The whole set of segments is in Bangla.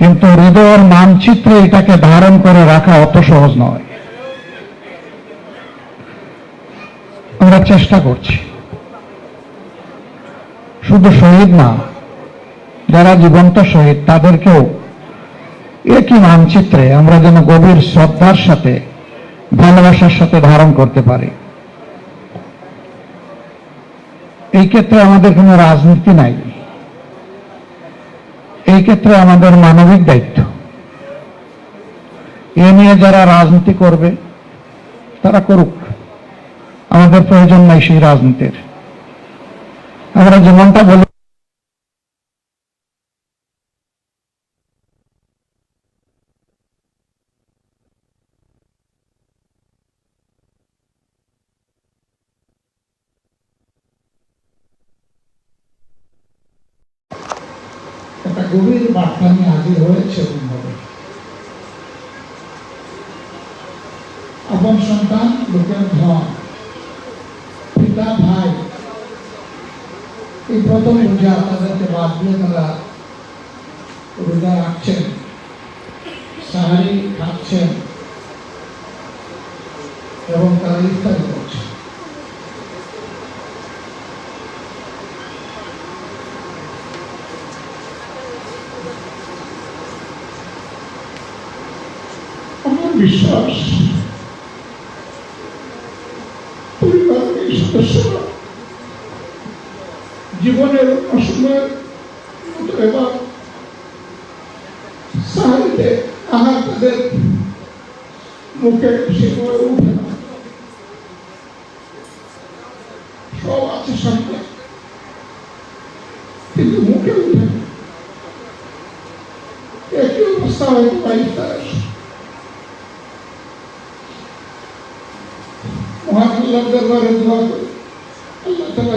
কিন্তু হৃদয়ের মানচিত্রে এটাকে ধারণ করে রাখা অত সহজ নয়। আমরা চেষ্টা করছি। শুধু শহীদ না, যারা জীবন্ত শহীদ, তাদেরকেও একই মানচিত্রে আমরা যেন গভীর শ্রদ্ধার সাথে, ভালোবাসার সাথে ধারণ করতে পারি। এই ক্ষেত্রে আমাদের কোনো রাজনীতি নাই। এই ক্ষেত্রে আমাদের মানবিক দায়িত্ব। এ নিয়ে যারা রাজনীতি করবে, তারা করুক। আমাদের প্রয়োজন নাই সেই রাজনীতির। আমরা যেমনটা বলি একটা গভীর বার্তা নিয়ে হাজির হয়েছে এরকমভাবে আপন সন্তান, লোকের ধন, পিতা, ভাই, এই প্রথম রোজা তাদেরকে বাদ দিয়ে তারা রোজা রাখছেন, সাহারি খাচ্ছেন, এবং তারা ইফতারি করছেন আমার বিশ্বাস পরিবারের এই সদস্যরা জীবনের অসময়ের মতো এবার সাহায্যে আহার তাদের মুখে সেভাবে উঠে না সব আছে সামনে কিন্তু মুখে উঠে না একই অবস্থা হয়তো বাইশ তার মহান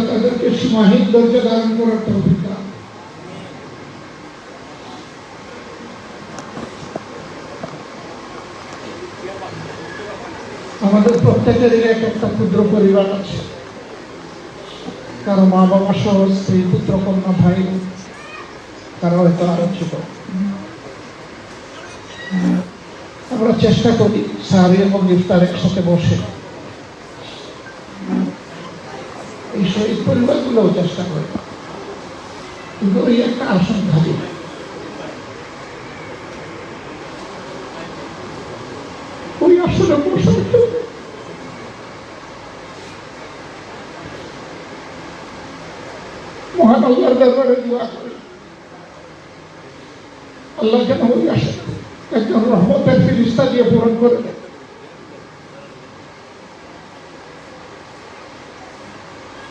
তাদেরকে সীমাহীন ধৈর্য ধারণ করার তৌফিক আমাদের প্রত্যেকেরই এক একটা ক্ষুদ্র পরিবার আছে। কারও মা বাবা সহ, স্ত্রী, পুত্র, কন্যা, ভাই কারও হয়তো আরও ছোট আমরা চেষ্টা করি সাহাবি এবং ইফতার একসাথে বসে। এই শহীদ পরিবারগুলোও চেষ্টা করে। কিন্তু ওই একটা আসন খালি ওই আসনে নেই। মহান আল্লাহর দরবারে দোয়া আল্লাহ যেন একজন রহমতের ফিরিস্তা দিয়ে পূরণ করে দেয়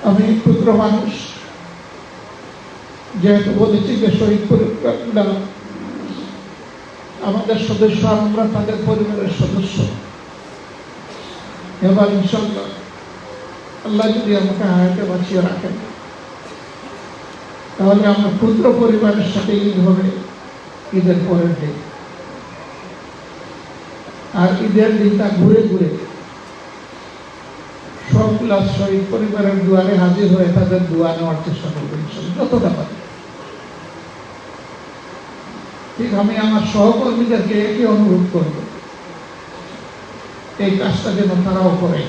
আমি ক্ষুদ্র মানুষ। যেহেতু বলেছি যে শহীদ পরিবারগুলা আমাদের সদস্য আর আমরা তাদের পরিবারের সদস্য। এবার ইনশাল্লাহ আল্লাহ যদি আমাকে হায়াতে বাঁচিয়ে রাখেন, তাহলে আমরা ক্ষুদ্র পরিবারের সাথে ঈদ হবে, ঈদের পরের দিন। আর ঈদের দিনটা ঘুরে ঘুরে সবগুলা শহীদ পরিবারের দুয়ারে হাজির হয়ে তাদের দুয়া নেওয়ার চেষ্টা করব যতটা পারি ঠিক আমি আমার সহকর্মীদেরকে একে অনুরোধ করব, এই কাজটা যেন তারাও করে।